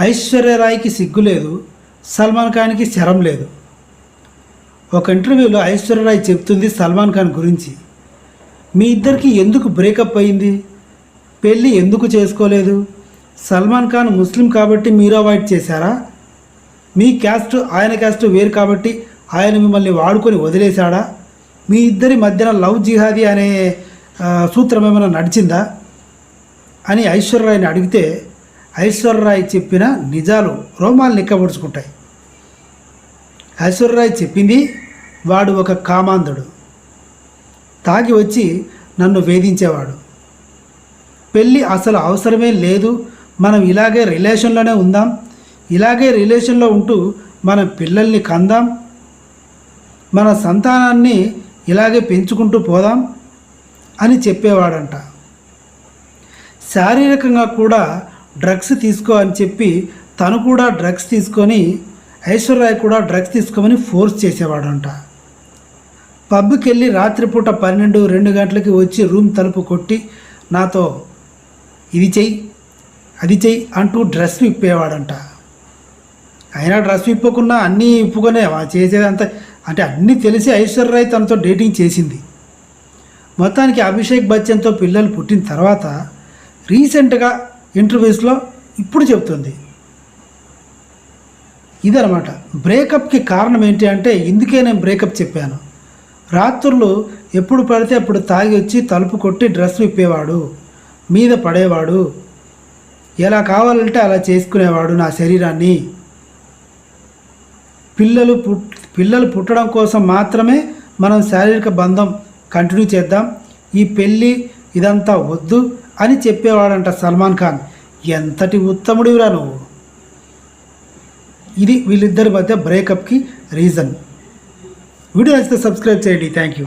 ఐశ్వర్యరాయ్కి సిగ్గు లేదు సల్మాన్ ఖాన్కి శరం లేదు. ఒక ఇంటర్వ్యూలో ఐశ్వర్యరాయ్ చెప్తుంది సల్మాన్ ఖాన్ గురించి. మీ ఇద్దరికి ఎందుకు బ్రేకప్ అయింది? పెళ్ళి ఎందుకు చేసుకోలేదు? సల్మాన్ ఖాన్ ముస్లిం కాబట్టి మీరు అవాయిడ్ చేశారా? మీ క్యాస్ట్ ఆయన క్యాస్ట్ వేరు కాబట్టి ఆయన మిమ్మల్ని వాడుకొని వదిలేశాడా? మీ ఇద్దరి మధ్యన లవ్ జిహాదీ అనే సూత్రం ఏమైనా నడిచిందా? అని ఐశ్వర్యరాయ్ని అడిగితే ఐశ్వర్యరాయ్ చెప్పిన నిజాలు రోమాలు నిక్కబడుచుకుంటాయి ఐశ్వర్యరాయ్ చెప్పింది వాడు ఒక కామాంధుడు. తాగి వచ్చి నన్ను వేధించేవాడు. పెళ్ళి అసలు అవసరమే లేదు. మనం ఇలాగే రిలేషన్లోనే ఉందాం. ఇలాగే రిలేషన్లో ఉంటూ మన పిల్లల్ని కందాం. మన సంతానాన్ని ఇలాగే పెంచుకుంటూ పోదాం అని చెప్పేవాడంట. శారీరకంగా కూడా డ్రగ్స్ తీసుకో అని చెప్పి తను కూడా డ్రగ్స్ తీసుకొని ఐశ్వర్య కూడా డ్రగ్స్ తీసుకోమని ఫోర్స్ చేసేవాడంట. పబ్కి వెళ్ళి రాత్రిపూట పన్నెండు రెండు గంటలకి వచ్చి రూమ్ తలుపు కొట్టి నాతో ఇది చెయ్యి అది చెయ్యి అంటూ డ్రెస్ విప్పేవాడంట. అయినా డ్రెస్ విప్పకున్నా అన్నీ విప్పుకొనే వా- చేసేదంతా అంటే అన్నీ తెలిసి ఐశ్వర్యరాయ్ తనతో డేటింగ్ చేసింది. మొత్తానికి అభిషేక్ బచ్చన్తో పిల్లలు పుట్టిన తర్వాత రీసెంట్గా ఇంటర్వ్యూస్లో ఇప్పుడు చెప్తుంది. ఇదనమాట బ్రేకప్కి కారణం ఏంటి అంటే ఇందుకే నేను బ్రేకప్ చెప్పాను. రాత్రులు ఎప్పుడు పడితే అప్పుడు తాగి వచ్చి తలుపు కొట్టి డ్రెస్ విప్పేవాడు మీద పడేవాడు ఎలా కావాలంటే అలా చేసుకునేవాడు నా శరీరాన్ని. పిల్లలు పుట్ పిల్లలు పుట్టడం కోసం మాత్రమే మనం శారీరక బంధం కంటిన్యూ చేద్దాం. ఈ పెళ్ళి ఇదంతా వద్దు అని చెప్పేవాడంట సల్మాన్ ఖాన్. ఎంతటి ఉత్తముడివిరా నువ్వు? ఇది వీళ్ళిద్దరి మధ్య బ్రేకప్కి రీజన్ వీడియో నచ్చితే సబ్స్క్రైబ్ చేయండి. Thank you